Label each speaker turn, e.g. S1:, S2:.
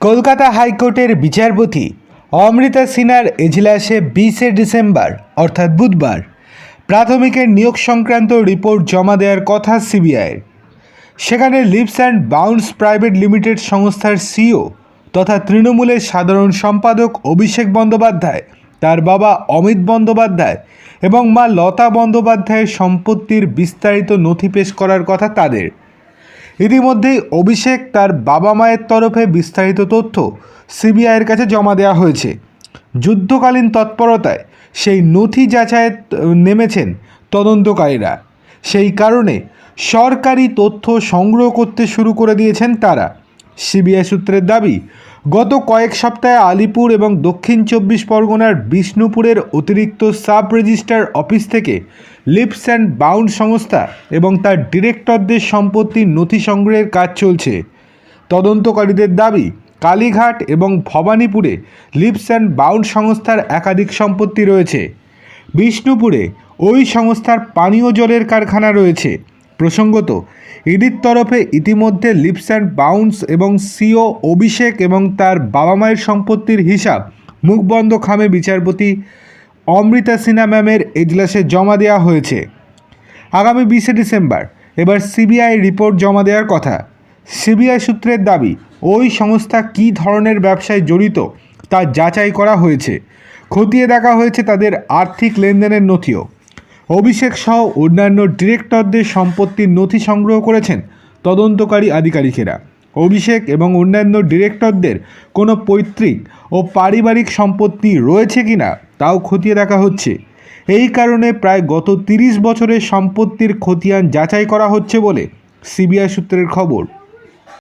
S1: কলকাতা হাইকোর্টের বিচারপতি অমৃতা সিনহার এজলাসে বিশে ডিসেম্বর, অর্থাৎ বুধবার, প্রাথমিকের নিয়োগ সংক্রান্ত রিপোর্ট জমা দেওয়ার কথা সিবিআইয়ের। সেখানে leaps and bounds private limited সংস্থার সিও তথা তৃণমূলের সাধারণ সম্পাদক অভিষেক বন্দ্যোপাধ্যায়, তার বাবা অমিত বন্দ্যোপাধ্যায় এবং মা লতা বন্দ্যোপাধ্যায়ের সম্পত্তির বিস্তারিত নথি পেশ করার কথা তাদের। ইতিমধ্যেই অভিষেক তার বাবা মায়ের তরফে বিস্তারিত তথ্য সিবিআইয়ের কাছে জমা দেওয়া হয়েছে। যুদ্ধকালীন তৎপরতায় সেই নথি যাচাইয়ে নেমেছেন তদন্তকারীরা। সেই কারণে সরকারি তথ্য সংগ্রহ করতে শুরু করে দিয়েছেন তারা। সিবিআই সূত্রের দাবি, গত কয়েক সপ্তাহে আলিপুর এবং দক্ষিণ চব্বিশ পরগনার বিষ্ণুপুরের অতিরিক্ত সাব রেজিস্ট্রার অফিস থেকে লিপস অ্যান্ড বাউন্ড সংস্থা এবং তার ডিরেক্টরদের সম্পত্তির নথি সংগ্রহের কাজ চলছে। তদন্তকারীদের দাবি, কালীঘাট এবং ভবানীপুরে লিপস অ্যান্ড বাউন্ড সংস্থার একাধিক সম্পত্তি রয়েছে। বিষ্ণুপুরে ওই সংস্থার পানীয় জলের কারখানা রয়েছে। প্রসঙ্গত ইডির তরফে ইতিমধ্যে লিপস অ্যান্ড বাউন্স এবং সিও অভিষেক এবং তার বাবা মায়ের সম্পত্তির হিসাব মুখবন্ধ খামে বিচারপতি অমৃতা সিনহা ম্যামের এজলাসে জমা দেওয়া হয়েছে। আগামী বিশে ডিসেম্বর, এবার সিবিআই রিপোর্ট জমা দেওয়ার কথা। সিবিআই সূত্রের দাবি, ওই সংস্থা কী ধরনের ব্যবসায় জড়িত তা যাচাই করা হয়েছে। খতিয়ে দেখা হয়েছে তাদের আর্থিক লেনদেনের নথিও। অভিষেক সহ অন্যান্য ডিরেক্টরদের সম্পত্তির নথি সংগ্রহ করেছেন তদন্তকারী আধিকারিকেরা। অভিষেক এবং অন্যান্য ডিরেক্টরদের কোনো পৈতৃক ও পারিবারিক সম্পত্তি রয়েছে কিনা তাও খতিয়ে দেখা হচ্ছে। এই কারণে প্রায় গত তিরিশ বছরের সম্পত্তির খতিয়ান যাচাই করা হচ্ছে বলে সিবিআই সূত্রের খবর।